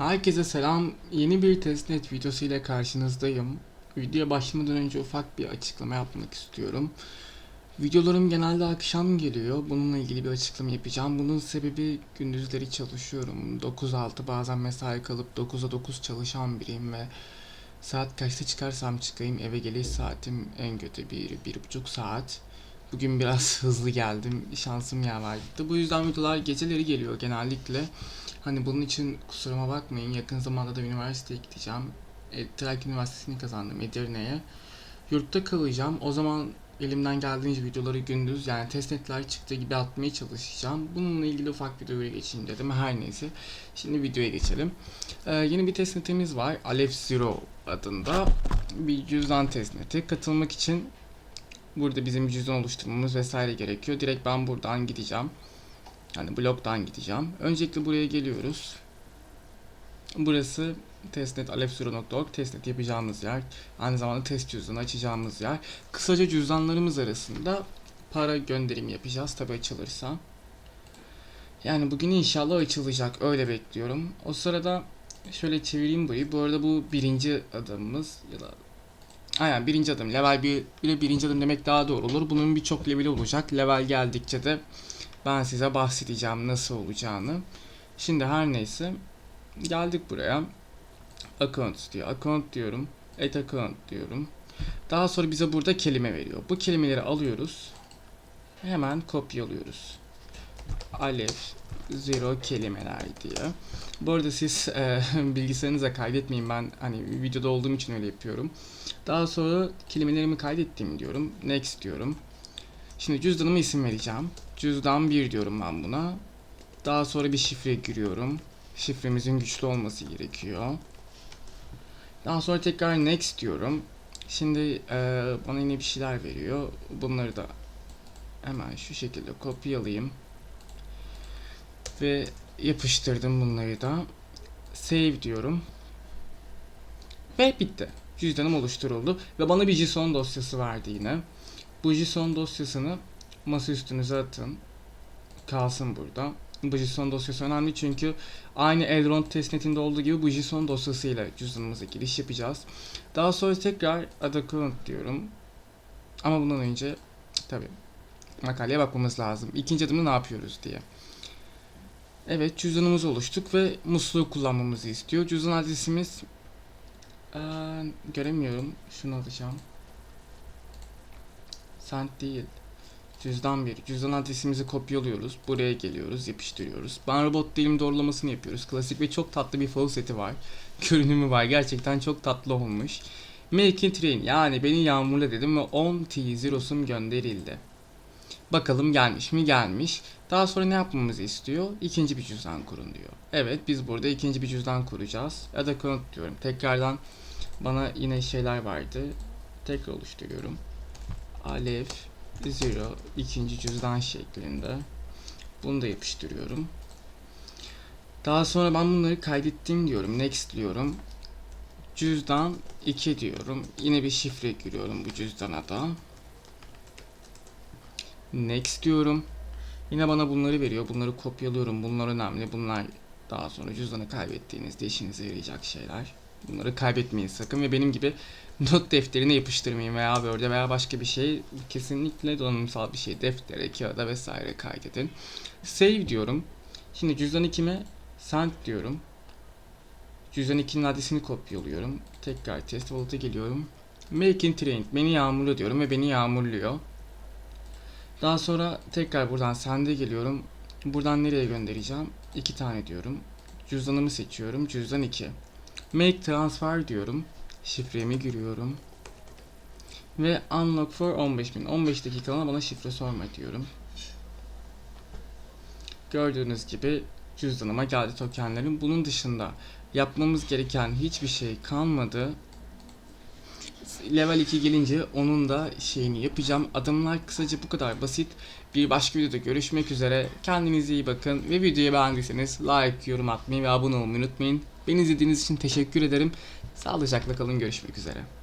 Herkese selam. Yeni bir testnet videosu ile karşınızdayım. Videoya başlamadan önce ufak bir açıklama yapmak istiyorum. Videolarım genelde akşam geliyor. Bununla ilgili bir açıklama yapacağım. Bunun sebebi gündüzleri çalışıyorum. 9-6 bazen mesai kalıp 9'a 9 çalışan biriyim ve saat kaçta çıkarsam çıkayım eve geliş saatim en kötü bir, bir buçuk saat. Bugün biraz hızlı geldim. Şansım yaver gitti. Bu yüzden videolar geceleri geliyor genellikle. Hani bunun için kusuruma bakmayın. Yakın zamanda da üniversiteye gideceğim. E, Trak Üniversitesi'ni kazandım Edirne'ye. Yurtta kalacağım. O zaman elimden geldiğince videoları gündüz yani testnetler çıktığı gibi atmaya çalışacağım. Bununla ilgili ufak videoya geçeyim dedim. Her neyse. Şimdi videoya geçelim. Ee, yeni bir testnetimiz var. Aleph Zero adında bir cüzdan testneti. Katılmak için burada bizim bir cüzdan oluşturmamız vesaire gerekiyor. Direkt ben buradan gideceğim. Yani bloktan gideceğim. Öncelikle buraya geliyoruz. Burası testnet.alefsuro.org testnet yapacağımız yer. Aynı zamanda test cüzdanı açacağımız yer. Kısaca cüzdanlarımız arasında para gönderim yapacağız tabi açılırsa. Yani bugün inşallah açılacak öyle bekliyorum. O sırada şöyle çevireyim burayı. Bu arada bu birinci adımımız ya da Aynen birinci adım. Level 1 ile birinci adım demek daha doğru olur. Bunun birçok leveli olacak. Level geldikçe de ben size bahsedeceğim nasıl olacağını. Şimdi her neyse geldik buraya. Account diyor. Account diyorum. Add account diyorum. Daha sonra bize burada kelime veriyor. Bu kelimeleri alıyoruz. Hemen kopyalıyoruz. Alef zero kelimeler diye. Bu arada siz e, bilgisayarınıza kaydetmeyin ben hani videoda olduğum için öyle yapıyorum. Daha sonra kelimelerimi kaydettim diyorum. Next diyorum. Şimdi cüzdanıma isim vereceğim. Cüzdan 1 diyorum ben buna. Daha sonra bir şifre giriyorum. Şifremizin güçlü olması gerekiyor. Daha sonra tekrar next diyorum. Şimdi e, bana yine bir şeyler veriyor. Bunları da hemen şu şekilde kopyalayayım. Ve yapıştırdım bunları da. Save diyorum. Ve bitti. Cüzdanım oluşturuldu. Ve bana bir JSON dosyası verdi yine. Bu JSON dosyasını masa üstünüze atın. Kalsın burada. Bu JSON dosyası önemli çünkü aynı Elrond testnetinde olduğu gibi bu JSON dosyasıyla cüzdanımıza giriş yapacağız. Daha sonra tekrar add account diyorum. Ama bundan önce tabi makaleye bakmamız lazım. İkinci adımda ne yapıyoruz diye. Evet cüzdanımızı oluştuk ve musluğu kullanmamızı istiyor. Cüzdan adresimiz ee, göremiyorum. Şunu alacağım. Sent değil. Cüzdan bir. Cüzdan adresimizi kopyalıyoruz. Buraya geliyoruz, yapıştırıyoruz. Ben robot dilim doğrulamasını yapıyoruz. Klasik ve çok tatlı bir fol seti var. Görünümü var. Gerçekten çok tatlı olmuş. Make it rain. Yani beni yağmurla dedim ve 10 T zerosum gönderildi. Bakalım gelmiş mi? Gelmiş. Daha sonra ne yapmamızı istiyor? İkinci bir cüzdan kurun diyor. Evet biz burada ikinci bir cüzdan kuracağız. Ya da count diyorum. Tekrardan bana yine şeyler vardı. Tekrar oluşturuyorum. Alef zero ikinci cüzdan şeklinde. Bunu da yapıştırıyorum. Daha sonra ben bunları kaydettim diyorum. Next diyorum. Cüzdan 2 diyorum. Yine bir şifre giriyorum bu cüzdana da. Next diyorum. Yine bana bunları veriyor. Bunları kopyalıyorum. Bunlar önemli. Bunlar daha sonra cüzdanı kaybettiğinizde işinize yarayacak şeyler. Bunları kaybetmeyin sakın ve benim gibi not defterine yapıştırmayın veya Word'e veya başka bir şey kesinlikle donanımsal bir şey deftere, kağıda vesaire kaydedin. Save diyorum. Şimdi cüzdan 2'me send diyorum. Cüzdan 2'nin adresini kopyalıyorum. Tekrar test wallet'a geliyorum. Make in train. Beni yağmurlu diyorum ve beni yağmurluyor. Daha sonra tekrar buradan sende geliyorum. Buradan nereye göndereceğim? 2 tane diyorum. Cüzdanımı seçiyorum. Cüzdan 2. Make transfer diyorum. Şifremi giriyorum. Ve unlock for 15.000. 15 dakikalığına bana şifre sorma diyorum. Gördüğünüz gibi cüzdanıma geldi tokenlerim. Bunun dışında yapmamız gereken hiçbir şey kalmadı. Level 2 gelince onun da şeyini yapacağım. Adımlar kısaca bu kadar basit. Bir başka videoda görüşmek üzere. Kendinize iyi bakın ve videoyu beğendiyseniz like, yorum atmayı ve abone olmayı unutmayın. Beni izlediğiniz için teşekkür ederim. Sağlıcakla kalın görüşmek üzere.